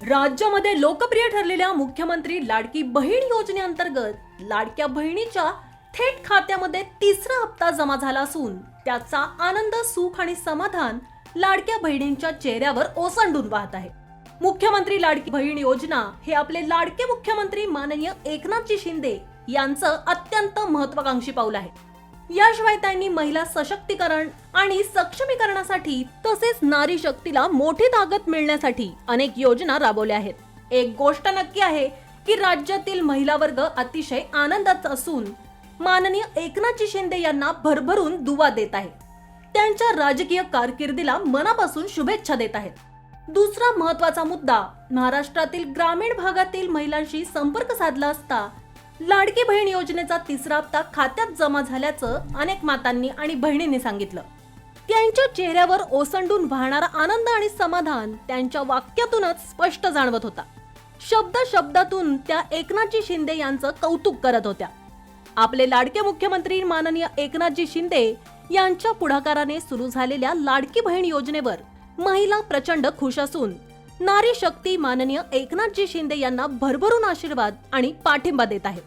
राज्यामध्ये लोकप्रिय ठरलेल्या मुख्यमंत्री लाडकी बहीण योजनेअंतर्गत लाडक्या बहिणीच्या थेट खात्यामध्ये तिसरा हप्ता जमा झाला असून त्याचा आनंद सुख आणि समाधान लाडक्या बहिणींच्या चेहऱ्यावर ओसंडून वाहत आहे. मुख्यमंत्री लाडकी बहीण योजना हे आपले लाडके मुख्यमंत्री माननीय एकनाथजी शिंदे यांचं अत्यंत महत्वाकांक्षी पाऊल आहे. याशिवाय त्यांनी महिला सशक्तीकरण आणि सक्षमीकरणासाठी तसेच नारी शक्तीला मोठी ताकद मिळण्यासाठी अनेक योजना राबवल्या आहेत. एक गोष्ट नक्की आहे की राज्यातील महिला वर्ग अतिशय आनंदात असून माननीय एकनाथजी शिंदे यांना भरभरून दुवा देत आहे. त्यांच्या राजकीय कारकिर्दीला मनापासून शुभेच्छा देत आहेत. दुसरा महत्त्वाचा मुद्दा महाराष्ट्रातील ग्रामीण भागातील महिलांशी संपर्क साधला असता लाडकी बहीण योजनेचा तिसरा हप्ता खात्यात जमा झाल्याचं अनेक मातांनी आणि बहिणींनी सांगितलं. त्यांच्या चेहऱ्यावर ओसंडून वाहणारा आनंद आणि समाधान त्यांच्या वाक्यातूनच स्पष्ट जाणवत होता. शब्द शब्दातून त्या एकनाथजी शिंदे यांचं कौतुक करत होत्या. आपले लाडके मुख्यमंत्री माननीय एकनाथजी शिंदे यांच्या पुढाकाराने सुरू झालेल्या लाडकी बहीण योजनेवर महिला प्रचंड खुश असून नारी शक्ती माननीय एकनाथजी शिंदे यांना भरभरून आशीर्वाद आणि पाठिंबा देत आहेत.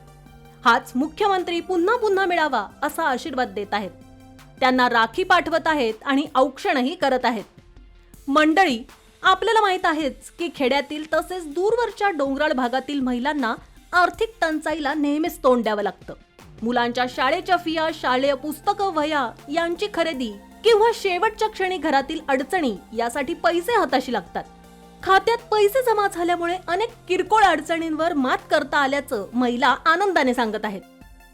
हाच मुख्यमंत्री पुन्हा पुन्हा मिळावा असा आशीर्वाद देत आहेत. त्यांना राखी पाठवत आहेत आणि औक्षणही करत आहेत. मंडळी आपल्याला माहीत आहेच की खेड्यातील तसेच दूरवरच्या डोंगराळ भागातील महिलांना आर्थिक टंचाईला नेहमीच तोंड द्यावं लागतं. मुलांच्या शाळेच्या फिया शालेय पुस्तकं वह्या यांची खरेदी किंवा शेवटच्या क्षणी घरातील अडचणी यासाठी पैसे हाताशी लागतात. खात्यात पैसे जमा झाल्यामुळे अनेक किरकोळ अडचणींवर मात करता आल्याचं महिला आनंदाने सांगत आहेत.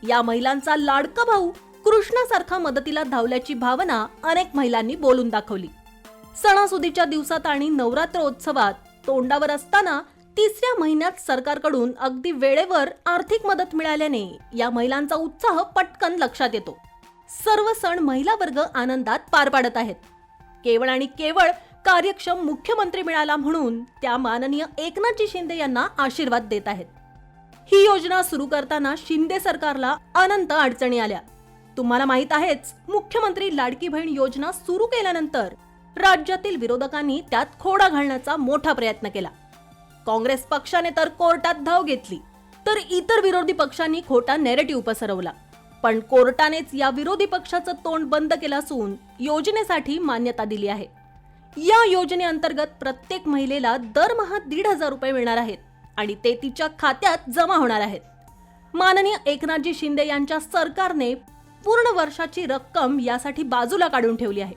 या महिलांचा लाडका भाऊ कृष्णासारखा मदतीला धावल्याची भावना अनेक महिलांनी बोलून दाखवली. सणासुदीच्या दिवसात आणि नवरात्रोत्सवात तोंडावर असताना तिसऱ्या महिन्यात सरकारकडून अगदी वेळेवर आर्थिक मदत मिळाल्याने या महिलांचा उत्साह पटकन लक्षात येतो. सर्व सण महिला वर्ग आनंदात पार पाडत आहेत. केवळ आणि केवळ कार्यक्षम मुख्यमंत्री मिळाला म्हणून त्या माननीय एकनाथजी शिंदे यांना आशीर्वाद देत आहेत. ही योजना सुरू करताना शिंदे सरकारला अनंत अडचणी आल्या. तुम्हाला माहीत आहेच मुख्यमंत्री लाडकी बहीण योजना सुरू केल्यानंतर राज्यातील विरोधकांनी त्यात खोडा घालण्याचा मोठा प्रयत्न केला. काँग्रेस पक्षाने तर कोर्टात धाव घेतली तर इतर विरोधी पक्षांनी खोटा नेरेटिव्ह पसरवला. पण कोर्टानेच या विरोधी पक्षाचं तोंड बंद केलं असून योजनेसाठी मान्यता दिली आहे. या योजनेअंतर्गत प्रत्येक महिलेला दरमहा दीड हजार रुपये मिळणार आहेत आणि ते तिच्या खात्यात जमा होणार आहेत. माननीय एकनाथजी शिंदे यांच्या सरकारने पूर्ण वर्षाची रक्कम यासाठी बाजूला काढून ठेवली आहे.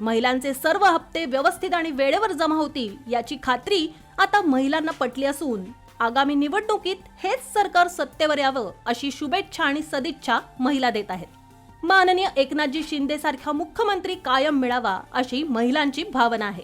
महिलांचे सर्व हप्ते व्यवस्थित आणि वेळेवर जमा होतील याची खात्री आता महिलांना पटली असून आगामी निवडणुकीत हेच सरकार सत्तेवर यावं अशी शुभेच्छा आणि सदिच्छा महिला देत आहेत. माननीय एकनाथजी शिंदे सारखा मुख्यमंत्री कायम मिळावा अशी महिलांची भावना आहे.